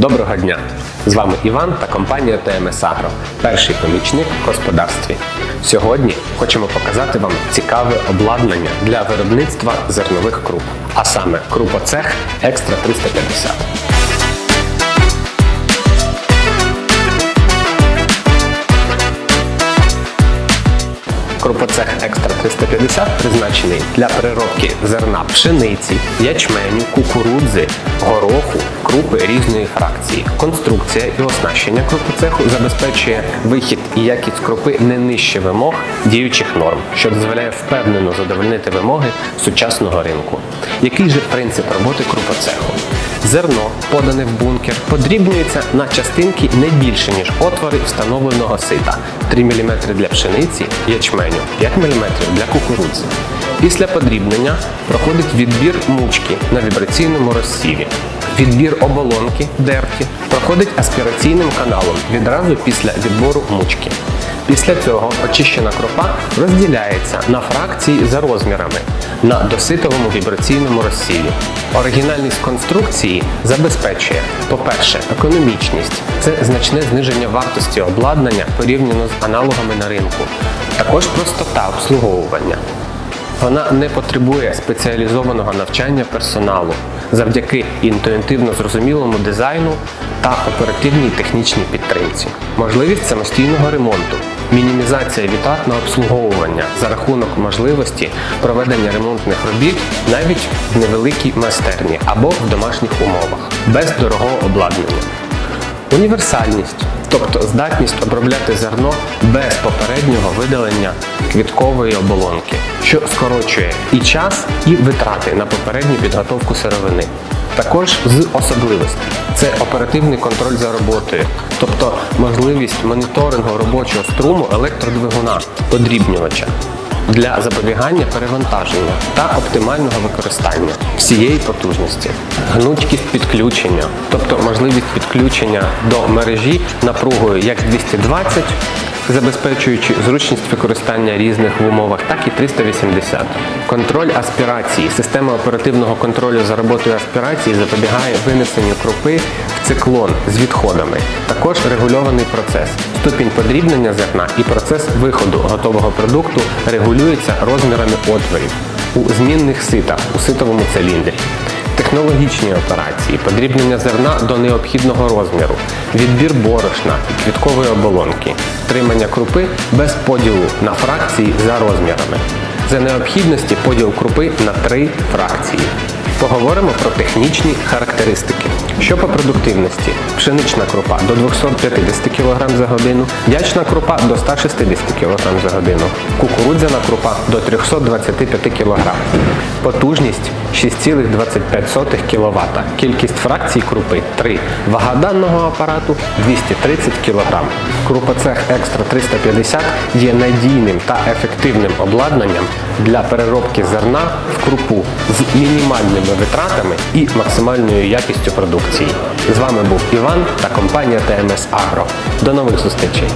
Доброго дня! З вами Іван та компанія ТМС Агро, перший помічник в господарстві. Сьогодні хочемо показати вам цікаве обладнання для виробництва зернових круп, а саме крупоцех Екстра 350. Крупоцех Екстра 350 призначений для переробки зерна пшениці, ячменю, кукурудзи, гороху, крупи різної фракції. Конструкція і оснащення крупоцеху забезпечує вихід і якість крупи не нижче вимог діючих норм, що дозволяє впевнено задовольнити вимоги сучасного ринку. Який же принцип роботи крупоцеху? Зерно, подане в бункер, подрібнюється на частинки не більше, ніж отвори встановленого сита 3 мм для пшениці, ячменю, 5 мм для кукурудзи. Після подрібнення проходить відбір мучки на вібраційному розсіві. Відбір оболонки дерті проходить аспіраційним каналом відразу після відбору мучки. Після цього очищена кропа розділяється на фракції за розмірами на доситовому вібраційному розсілі. Оригінальність конструкції забезпечує, по-перше, економічність це значне зниження вартості обладнання порівняно з аналогами на ринку. Також простота обслуговування. Вона не потребує спеціалізованого навчання персоналу завдяки інтуїтивно зрозумілому дизайну та оперативній технічній підтримці. Можливість самостійного ремонту, мінімізація витрат на обслуговування за рахунок можливості проведення ремонтних робіт навіть в невеликій майстерні або в домашніх умовах, без дорогого обладнання. Універсальність, тобто здатність обробляти зерно без попереднього видалення квіткової оболонки, що скорочує і час, і витрати на попередню підготовку сировини. Також з особливостей. Це оперативний контроль за роботою, тобто можливість моніторингу робочого струму електродвигуна, подрібнювача для запобігання перевантаження та оптимального використання всієї потужності, гнучкість підключення, тобто можливість підключення до мережі напругою як 220, забезпечуючи зручність використання різних в умовах, так і 380. Контроль аспірації. Система оперативного контролю за роботою аспірації запобігає винесенню крупи в циклон з відходами. Також регульований процес. Ступінь подрібнення зерна і процес виходу готового продукту регулюється розмірами отворів у змінних ситах у ситовому циліндрі. Технологічні операції, подрібнення зерна до необхідного розміру, відбір борошна і квіткової оболонки, тримання крупи без поділу на фракції за розмірами. За необхідності поділ крупи на три фракції. Поговоримо про технічні характеристики. Що по продуктивності? Пшенична крупа до 250 кг за годину, ячна крупа до 160 кг за годину, кукурудзяна крупа до 325 кг. Потужність 6,25 кВт. Кількість фракцій крупи 3. Вага даного апарату 230 кг. Крупоцех Екстра 350 є надійним та ефективним обладнанням для переробки зерна в крупу з мінімальними витратами і максимальною якістю продукції. З вами був Іван та компанія ТМС Агро. До нових зустрічей!